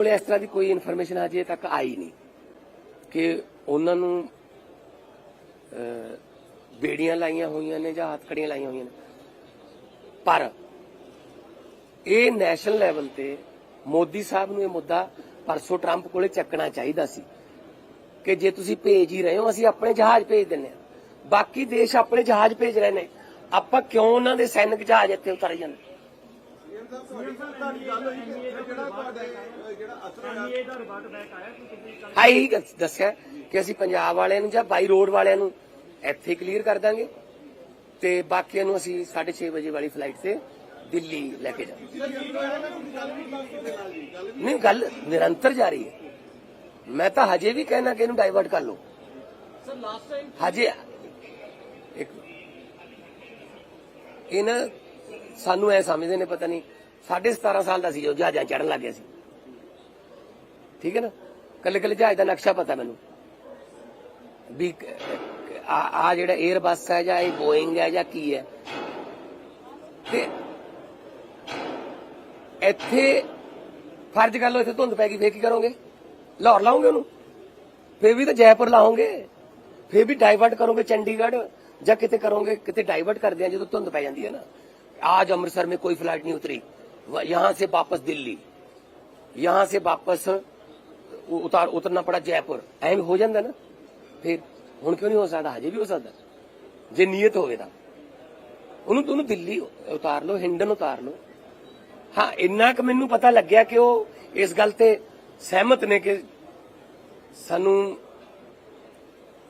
ਕੋਲੇ ਇਸ ਤਰ੍ਹਾਂ ਦੀ ਕੋਈ ਇਨਫੋਰਮੇਸ਼ਨ ਅਜੇ ਤੱਕ ਆਈ ਨਹੀਂ ਕਿ ਉਹਨਾਂ ਨੂੰ ਬੇੜੀਆਂ ਲਾਈਆਂ ਹੋਈਆਂ ਨੇ ਜਾਂ ਹੱਥਕੜੀਆਂ ਲਾਈਆਂ ਹੋਈਆਂ ਨੇ। ਪਰ ਇਹ ਨੈਸ਼ਨਲ ਲੈਵਲ ਤੇ ਮੋਦੀ ਸਾਹਿਬ ਨੂੰ ਇਹ ਮੁੱਦਾ ਪਰਸੋਂ ਟਰੰਪ ਕੋਲੇ ਚੱਕਣਾ ਚਾਹੀਦਾ ਸੀ ਕਿ ਜੇ ਤੁਸੀਂ ਭੇਜ ਹੀ ਰਹੇ ਹੋ, ਅਸੀਂ ਆਪਣੇ ਜਹਾਜ਼ ਭੇਜ ਦਿੰਨੇ ਆ ਬਾਕੀ ਦੇਸ਼ ਆਪਣੇ ਜਹਾਜ਼ ਭੇਜ ਰਹੇ ਨੇ। ਆਪਾਂ ਕਿਉਂ ਉਹਨਾਂ ਦੇ ਸੈਨਿਕ ਜਹਾਜ਼ ਇੱਥੇ ਉਤਾਰੇ ਜਾਂਦੇ? ਹਾਂ, ਇਹੀ ਦੱਸਿਆ ਕਿ ਅਸੀਂ ਪੰਜਾਬ ਵਾਲਿਆਂ ਨੂੰ ਜਾਂ ਬਾਈ ਰੋਡ ਵਾਲਿਆਂ ਨੂੰ ਇੱਥੇ ਕਲੀਅਰ ਕਰ ਦਾਂਗੇ ਤੇ ਬਾਕੀਆਂ ਨੂੰ ਅਸੀਂ 6:30 ਵਜੇ ਵਾਲੀ ਫਲਾਈਟ ਤੇ ਦਿੱਲੀ ਲੈ ਕੇ ਜਾਵਾਂਗੇ। ਨਹੀਂ, ਗੱਲ ਨਿਰੰਤਰ ਜਾਰੀ ਹੈ। ਮੈਂ ਤਾਂ ਹਜੇ ਵੀ ਕਹਿਣਾ ਕਿ ਇਹਨੂੰ ਡਾਈਵਰਟ ਕਰ ਲਓ। ਸਰ ਲਾਸਟ ਟਾਈਮ ਹਜੇ ਇੱਕ ਇਹ ਨਾ ਸਾਨੂੰ ਐ ਸਮਝਦੇ ਨੇ, ਪਤਾ ਨਹੀਂ ਸਾਢੇ 17 ਸਾਲ ਦਾ ਸੀ ਜੋ ਜਹਾਜ਼ਾਂ ਚੜਨ ਲੱਗ ਗਿਆ ਸੀ। ਠੀਕ ਹੈ ਨਾ? ਕੱਲੇ ਕੱਲੇ ਜਹਾਜ਼ ਦਾ ਨਕਸ਼ਾ ਪਤਾ ਮੈਨੂੰ। ਵੀ ਆ ਜਿਹੜਾ 에ਅਰਬਸ ਹੈ ਜਾਂ ਇਹ ਬੋਇੰਗ ਹੈ ਜਾਂ ਕੀ ਹੈ। ਤੇ ਇੱਥੇ ਫਰਜ਼ ਕਰ ਲਓ, ਇੱਥੇ ਧੁੰਦ ਪੈ ਗਈ, ਫੇਰ ਕੀ ਕਰੋਗੇ? ਲਾਹੌਰ ਲਾਉਂਗੇ ਉਹਨੂੰ? ਫੇਰ ਵੀ ਤਾਂ ਜੈਪੁਰ ਲਾਉਂਗੇ ਫੇਰ ਵੀ ਡਾਈਵਰਟ ਕਰੋਗੇ ਚੰਡੀਗੜ੍ਹ, ਜਾਂ ਕਿਤੇ ਕਰੋਗੇ, ਕਿਤੇ ਡਾਈਵਰਟ ਕਰਦੇ ਆ ਜਦੋਂ ਧੁੰਦ ਪੈ ਜਾਂਦੀ ਹੈ ਨਾ। ਆਜ ਅੰਮ੍ਰਿਤਸਰ में ਕੋਈ ਫਲਾਈਟ ਨਹੀਂ ਉਤਰੀ। यहाँ से वापस दिल्ली। यहाँ से वापस ਉਤਾਰ ਉਤਰਨਾ ਪੜਾ ਜੈਪੁਰ ਐਵੇਂ ਹੋ ਜਾਂਦਾ ਨਾ ਫਿਰ ਹੁਣ ਕਿਉਂ ਨਹੀਂ ਹੋ ਸਕਦਾ ਹਜੇ ਵੀ ਹੋ ਸਕਦਾ ਜੇ ਨੀਅਤ ਹੋਵੇ ਤਾਂ ਉਹਨੂੰ ਤੁਹਾਨੂੰ ਦਿੱਲੀ ਉਤਾਰ ਲਓ ਹਿੰਡਨ ਉਤਾਰ ਲਓ ਹਾਂ ਇੰਨਾ ਕਿ ਮੈਨੂੰ ਪਤਾ ਲੱਗਿਆ ਕਿ ਉਹ ਇਸ ਗੱਲ ਤੇ ਸਹਿਮਤ ਨੇ ਕਿ ਸਾਨੂੰ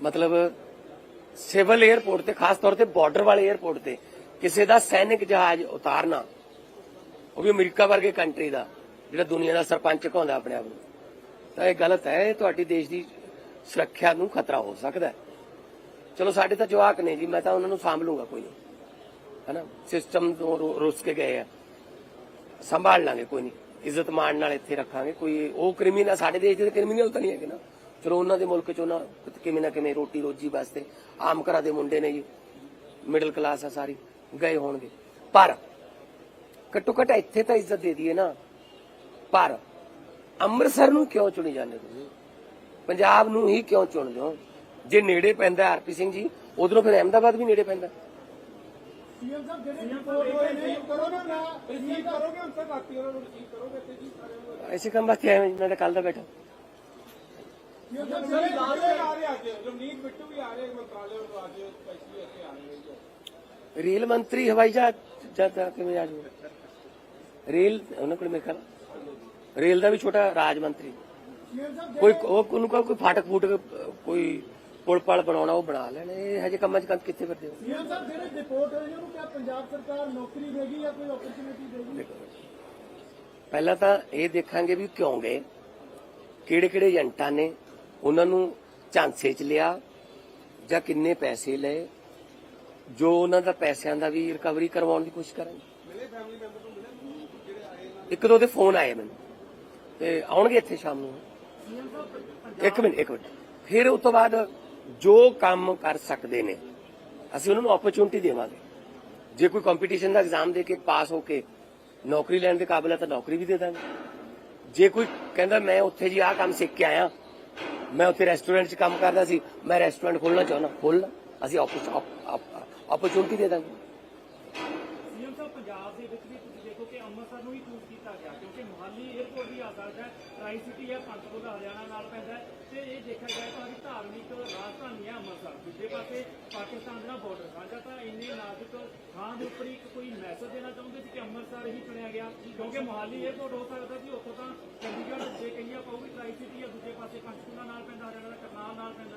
ਮਤਲਬ ਸਿਵਲ 에ਅਰਪੋਰਟ ਤੇ ਖਾਸ ਤੌਰ ਤੇ ਬਾਰਡਰ ਵਾਲੇ 에ਅਰਪੋਰਟ ਤੇ ਕਿਸੇ ਦਾ ਸੈਨਿਕ ਜਹਾਜ਼ ਉਤਾਰਨਾ ਉਹ ਵੀ ਅਮਰੀਕਾ ਵਰਗੇ ਕੰਟਰੀ ਦਾ, ਜਿਹੜਾ ਦੁਨੀਆ ਦਾ ਸਰਪੰਚ ਕਹਾਉਂਦਾ ਆਪਣੇ ਆਪ ਨੂੰ। ਤਾਂ ਇਹ ਗਲਤ ਹੈ ਤੁਹਾਡੀ ਦੇਸ਼ ਦੀ ਸੁਰੱਖਿਆ ਨੂੰ ਖਤਰਾ ਹੋ ਸਕਦਾ ਹੈ। ਚਲੋ, ਸਾਡੇ ਤਾਂ ਜਵਾਕ ਨੇ ਜੀ, ਮੈਂ ਤਾਂ ਉਹਨਾਂ ਨੂੰ ਸਾਂਭ ਲੂੰਗਾ ਕੋਈ ਨਹੀਂ। ਹੈਨਾ? ਸਿਸਟਮ ਤੋਂ ਰੁੱਸ ਕੇ ਗਏ ਆ। ਸੰਭਾਲ ਲਾਂਗੇ ਕੋਈ ਨਹੀਂ। ਇੱਜ਼ਤ ਮਾਣ ਨਾਲ ਇੱਥੇ ਰੱਖਾਂਗੇ, ਕੋਈ ਉਹ ਕ੍ਰਿਮੀਨਲ ਸਾਡੇ ਦੇਸ਼ ਦੇ ਕ੍ਰਿਮੀਨਲ ਤਾਂ ਨਹੀਂ ਹੈਗੇ ਨਾ। ਚਲੋ, ਉਹਨਾਂ ਦੇ ਮੁਲਕ ਚ ਉਹਨਾਂ ਕਿਵੇਂ ਨਾ ਕਿਵੇਂ ਰੋਟੀ ਰੋਜੀ ਵਾਸਤੇ ਆਮ ਘਰਾਂ ਦੇ ਮੁੰਡੇ ਨੇ ਜੀ। ਮਿਡਲ ਕਲਾਸ ਆ ਸਾਰੀ, ਗਏ ਹੋਣਗੇ। ਪਰ ਘੱਟੋ ਘੱਟ ਇੱਥੇ ਤਾਂ ਇੱਜ਼ਤ ਦੇ ਦਈਏ ਨਾ। ਪਰ ਅੰਮ੍ਰਿਤਸਰ ਨੂੰ ਕਿਉਂ ਚੁਣੀ ਜਾਂਦੇ ਤੁਸੀਂ? ਪੰਜਾਬ ਨੂੰ ਹੀ ਕਿਉਂ ਚੁਣਦੇ ਹੋ? ਜੇ ਨੇੜੇ ਪੈਂਦਾ ਆਰਪੀ ਸਿੰਘ ਜੀ ਉਧਰੋਂ ਫਿਰ ਅਹਿਮਦਾਬਾਦ ਵੀ ਨੇੜੇ ਪੈਂਦਾ। ਸੀਐਮ ਸਾਹਿਬ ਜਿਹੜੇ ਰਿਪੋਰਟ ਹੋਏ ਨੇ ਕਰੋ ਨਾ ਨਾ ਰਿਸੀਵ ਕਰੋਗੇ ਹੁਣ ਤੱਕ ਰਾਤੀ ਉਹਨਾਂ ਨੂੰ ਰਿਸੀਵ ਕਰੋਗੇ ਤੇ ਜੀ ਸਾਰਿਆਂ ਨੂੰ ਐਸੇ ਕੰਮ ਵਾਸਤੇ ਆਏ ਮੈਂ ਤਾਂ ਕੱਲ ਦਾ ਬੈਠਾ। ਸੀਐਮ ਸਾਹਿਬ ਜਿਹੜੇ ਜਿਹੜੇ ਆ ਰਹੇ ਅੱਜ ਰਮਨੀਤ ਬਿੱਟੂ ਵੀ ਆ ਰਹੇ ਮੰਤਰਾਲੇ ਤੋਂ ਅੱਜ ਸਪੈਸ਼ਲੀ ਇੱਥੇ ਆ ਰਹੇ ਨੇ ਰੇਲ ਮੰਤਰੀ ਹਵਾਈ ਜਹਾਜ਼ ਜਾਂਦਾ ਕਿਵੇਂ ਆ ਜੂਗਾ ਰੇਲ ਉਹਨਾਂ ਕੋਲ ਮੇਰੇ ਖਿਆਲ ਰੇਲ ਦਾ ਵੀ ਛੋਟਾ ਰਾਜ ਮੰਤਰੀ। ਕੋਈ ਉਹ ਉਹਨੂੰ ਕਹੋ ਕੋਈ ਫਾਟਕ ਫੂਟਕ ਅਹ, ਕੋਈ ਪੁਲ ਪਲ ਬਣਾਉਣਾ ਉਹ ਬਣਾ ਲੈਣ। ਇਹ ਹਜੇ ਕੰਮਾਂ 'ਚ ਕੰਮ ਕਿੱਥੇ ਕਰਦੇ ਹੋ? ਸੀਐਮ ਸਾਹਿਬ ਜਿਹੜੇ ਰਿਪੋਰਟ ਹੋਏ ਨੇ ਉਹਨੂੰ ਕਿਹਾ ਪੰਜਾਬ ਸਰਕਾਰ ਨੌਕਰੀ ਦੇਗੀ ਜਾਂ ਕੋਈ ਓਪਰਚੁਨਿਟੀ ਦੇਗੀ। ਪਹਿਲਾਂ ਤਾਂ ਇਹ ਦੇਖਾਂਗੇ ਵੀ ਕਿਉਂ ਗਏ। ਕਿਹੜੇ ਕਿਹੜੇ ਏਜੰਟਾਂ ਨੇ ਉਹਨਾਂ ਨੂੰ ਝਾਂਸੇ 'ਚ ਲਿਆ ਜਾਂ ਕਿੰਨੇ ਪੈਸੇ ਲਏ ਜੋ ਉਹਨਾਂ ਦਾ ਪੈਸਿਆਂ ਦਾ ਵੀ ਰਿਕਵਰੀ ਕਰਵਾਉਣ ਦੀ ਕੋਸ਼ਿਸ਼ ਕਰਾਂਗੇ ਇੱਕ ਦੋ ਦੇ ਫੋਨ ਆਏ ਮੈਨੂੰ। ਤੇ ਆਉਣਗੇ ਇੱਥੇ ਸ਼ਾਮ ਨੂੰ। ਇੱਕ ਮਿੰਟ ਇੱਕ ਮਿੰਟ। ਫਿਰ ਉਸ ਤੋਂ ਬਾਅਦ ਜੋ ਕੰਮ ਕਰ ਸਕਦੇ ਨੇ, ਅਸੀਂ ਉਹਨਾਂ ਨੂੰ ਓਪਰਚੁਨਿਟੀ ਦੇਵਾਂਗੇ। ਜੇ ਕੋਈ ਕੰਪੀਟੀਸ਼ਨ ਦਾ ਐਗਜ਼ਾਮ ਦੇ ਕੇ ਪਾਸ ਹੋ ਕੇ ਨੌਕਰੀ ਲੈਣ ਦੇ ਕਾਬਿਲ ਹੈ ਤਾਂ ਨੌਕਰੀ ਵੀ ਦੇ ਦਾਂਗੇ। ਜੇ ਕੋਈ ਕਹਿੰਦਾ ਮੈਂ ਉੱਥੇ ਜੀ ਆਹ ਕੰਮ ਸਿੱਖ ਕੇ ਆਇਆ, ਮੈਂ ਉੱਥੇ ਰੈਸਟੋਰੈਂਟ 'ਚ ਕੰਮ ਕਰਦਾ ਸੀ, ਮੈਂ ਰੈਸਟੋਰੈਂਟ ਖੋਲਣਾ ਚਾਹੁੰਦਾ ਖੋਲਣਾ ਅਸੀਂ ਓਪਰਚੁਨਿਟੀ ਦੇ ਦਾਂਗੇ ਸੀਐਮ ਸਾਹਿਬ ਪੰਜਾਬ ਦੇ ਵਿੱਚ ਵੀ ਤੁਸੀਂ ਦੇਖੋ ਕਿ ਅੰਮ੍ਰਿਤਸਰ ਨੂੰ ਹੀ ਚੂਜ਼ ਕੀਤਾ ਗਿਆ ਕਿਉਂਕਿ ਮੁਹਾਲੀ 에ਅਰਪੋਰਟ ਵੀ ਆ ਸਕਦਾ ਹੈ ਟਰਾਈ ਸਿਟੀ ਹੈ ਪੰਚਕੂਲਾ ਹਰਿਆਣਾ ਨਾਲ ਪੈਂਦਾ ਹੈ। ਤੇ ਇਹ ਦੇਖਿਆ ਜਾਏ ਤਾਂ ਸਾਡੀ ਧਾਰਮਿਕ ਰਾਜਧਾਨੀ ਹੈ ਅੰਮ੍ਰਿਤਸਰ। ਦੂਜੇ ਪਾਸੇ ਪਾਕਿਸਤਾਨ ਦਾ ਬਾਰਡਰ ਸਾਂਝਾ ਤਾਂ ਇੰਨੇ ਨਾਜ਼ੁਕ ਥਾਂ ਦੇ ਉੱਪਰ ਇੱਕ ਕੋਈ ਮੈਸੇਜ ਦੇਣਾ ਚਾਹੁੰਦੇ ਸੀ ਕਿ ਅੰਮ੍ਰਿਤਸਰ ਹੀ ਚੁਣਿਆ ਗਿਆ? ਕਿਉਂਕਿ ਮੁਹਾਲੀ 에ਅਰਪੋਰਟ ਹੋ ਸਕਦਾ ਸੀ ਉੱਥੋਂ ਤਾਂ ਚੰਡੀਗੜ੍ਹ ਜੇ ਕਹੀਏ ਪਊਗੀ ਟਰਾਈ ਸਿਟੀ ਹੈ ਦੂਜੇ ਪਾਸੇ ਪੰਚਕੂਲਾ ਨਾਲ ਪੈਂਦਾ, ਹਰਿਆਣਾ ਦਾ ਕਰਨਾਲ ਨਾਲ ਪੈਂਦਾ।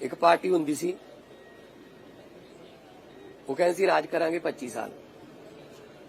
ਇੱਕ ਪਾਰਟੀ ਹੁੰਦੀ ਸੀ, ਉਹ ਕਹਿੰਦੇ ਸੀ ਰਾਜ ਕਰਾਂਗੇ 25 ਸਾਲ।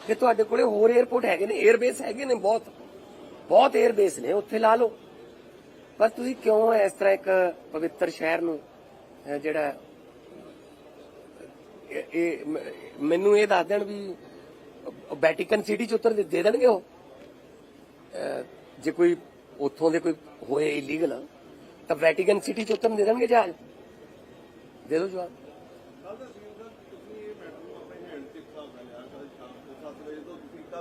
ਕਿ ਤੁਹਾਡੇ ਕੋਲੇ ਹੋਰ 에어ਪੋਰਟ ਹੈਗੇ ਨੇ 에ਅਰਬੇਸ ਹੈਗੇ ਨੇ ਬਹੁਤ। ਬਹੁਤ 에ਅਰਬੇਸ ਨੇ, ਉੱਥੇ ਲਾ ਲਓ। ਪਰ ਤੁਸੀਂ ਕਿਉਂ ਇਸ ਤਰ੍ਹਾਂ ਇੱਕ ਪਵਿੱਤਰ ਸ਼ਹਿਰ ਨੂੰ ਜਿਹੜਾ, ਇਹ ਮੈਨੂੰ ਇਹ ਦੱਸ ਦੇਣ ਵੀ ਵੈਟੀਕਨ ਸਿਟੀ ਚ ਉਤਰ ਦੇ ਦੇਣਗੇ ਉਹ? ਜੇ ਕੋਈ ਉੱਥੋਂ ਦੇ ਕੋਈ ਹੋਏ ਇਲੀਗਲ ਤਾਂ ਵੈਟੀਕਨ ਸਿਟੀ ਚ ਉਤਰਨ ਦੇ ਦੇਣਗੇ ਜਹਾਜ਼? ਦੇ ਦਿਓ ਜਵਾਬ।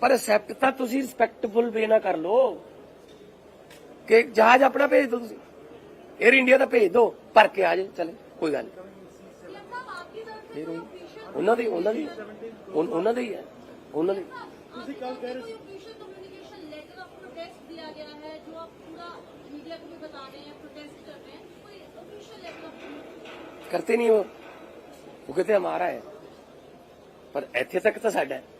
ਪਰ ਅਸੈਪਟ ਤਾਂ ਤੁਸੀਂ ਰਿਸਪੈਕਟਫੁਲ ਵੇ ਨਾ ਕਰ ਲੋ ਕਿ ਜਹਾਜ਼ ਆਪਣਾ ਭੇਜ ਦੋ ਤੁਸੀਂ। 에ਅਰ ਇੰਡੀਆ ਦਾ ਭੇਜ ਦੋ ਭਰ ਕੇ ਆ ਜਾਓ ਚਲੇ ਕੋਈ ਗੱਲ ਨਹੀਂ। ਉਹਨਾਂ ਦੀ ਉਹਨਾਂ ਦੀ ਉਹਨਾਂ ਦੇ ਹੀ ਹੈ ਉਹਨਾਂ ਦੇ। ਤੁਸੀਂ ਕੱਲ ਕਹਿ ਰਹੇ ਸੀ। ਕਮਿਊਨੀਕੇਸ਼ਨ ਲੈਟਰ ਆਫ ਪ੍ਰੋਟੈਸਟ ਦਿਆ ਗਿਆ ਹੈ ਪਰ ਇੱਥੇ ਤੱਕ ਤਾਂ ਸਾਡਾ भी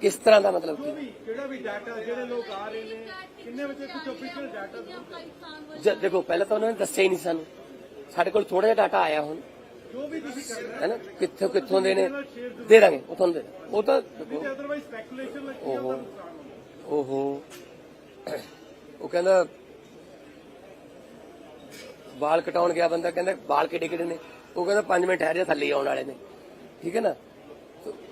ਕਿਸ ਤਰ੍ਹਾਂ ਦਾ ਮਤਲਬ ਕੀ? ਜਿਹੜਾ ਵੀ ਡਾਟਾ ਜਿਹੜੇ ਲੋਕ ਆ ਰਹੇ ਨੇ ਕਿੰਨੇ ਵਿੱਚੋਂ ਕੁਝ ਅਫੀਸ਼ੀਅਲ ਡਾਟਾ ਦੇਖੋ ਪਹਿਲਾਂ ਤਾਂ ਉਹਨਾਂ ਨੇ ਦੱਸਿਆ ਹੀ ਨਹੀਂ ਸਾਨੂੰ। ਸਾਡੇ ਕੋਲ ਥੋੜਾ ਜਿਹਾ ਡਾਟਾ ਆਇਆ ਹੁਣ। ਜੋ ਵੀ ਤੁਸੀਂ ਕਰਨਾ ਹੈ। ਨਾ? ਕਿੱਥੋਂ ਕਿੱਥੋਂ ਦੇ ਨੇ? ਦੇ ਦਾਂਗੇ ਉਹ ਦੇ ਉਹ ਤਾਂ ਓਹੋ। ਉਹ ਕਹਿੰਦਾ ਵਾਲ ਕਟਾਉਣ ਗਿਆ ਬੰਦਾ ਕਹਿੰਦਾ ਵਾਲ ਕਿਹੜੇ ਕਿਹੜੇ ਨੇ? ਉਹ ਕਹਿੰਦਾ 5 ਮਿੰਟ ਠਹਿਰ ਜਾ ਥੱਲੇ ਆਉਣ ਵਾਲੇ ਨੇ। ਠੀਕ ਹੈ ਨਾ?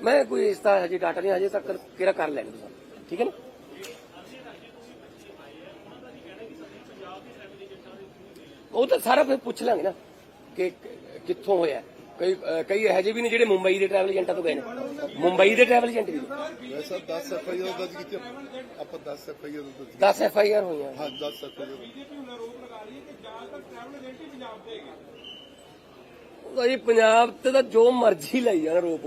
ਮੈਂ ਕੋਈ ਇਸ ਦਾ ਹਜੇ ਡਾਟਾ ਨਹੀਂ ਹਜੇ ਤੱਕ ਕਿਹੜਾ ਕਰ ਲੈਣਗੇ ਤੁਸੀਂ? ਠੀਕ ਹੈ ਨਾ? ਉਹ ਤਾਂ ਸਾਰਾ ਫਿਰ ਪੁੱਛ ਲਾਂਗੇ ਨਾ ਕਿ ਕਿੱਥੋਂ ਹੋਇਆ। ਕਈ ਕਈ ਇਹੋ ਜਿਹੇ ਵੀ ਨੇ ਜਿਹੜੇ ਮੁੰਬਈ ਦੇ ਟਰੈਵਲ ਏਜੰਟਾਂ ਤੋਂ ਗਏ ਨੇ। ਮੁੰਬਈ ਦੇ ਟਰੈਵਲ ਏਜੰਟ ਵੀ ਵੈਸਾ 10 ਐਫ ਆਈ ਆਰ ਦਰਜ ਕੀਤੀ ਆਪਾਂ 10 ਐਫ ਆਈ ਆਰ ਦਰਜ 10 ਐਫ ਆਈ ਆਰ ਹੋਈਆਂ। ਹਾਂ 10 ਐਫ ਆਈ ਆਰ। ਬੀਜੇਪੀ ਹੁਣ ਆਰੋਪ ਲਗਾ ਰਹੀ ਹੈ ਕਿ ਜ਼ਿਆਦਾਤਰ ਟਰੈਵਲ ਏਜੰਟ ਹੀ ਪੰਜਾਬ ਦੇ ਹੈਗੇ ਉਹਦਾ ਜੀ ਪੰਜਾਬ ਤੇ ਤਾਂ ਜੋ ਮਰਜ਼ੀ ਲਈ ਜਾਣ ਰੋਪ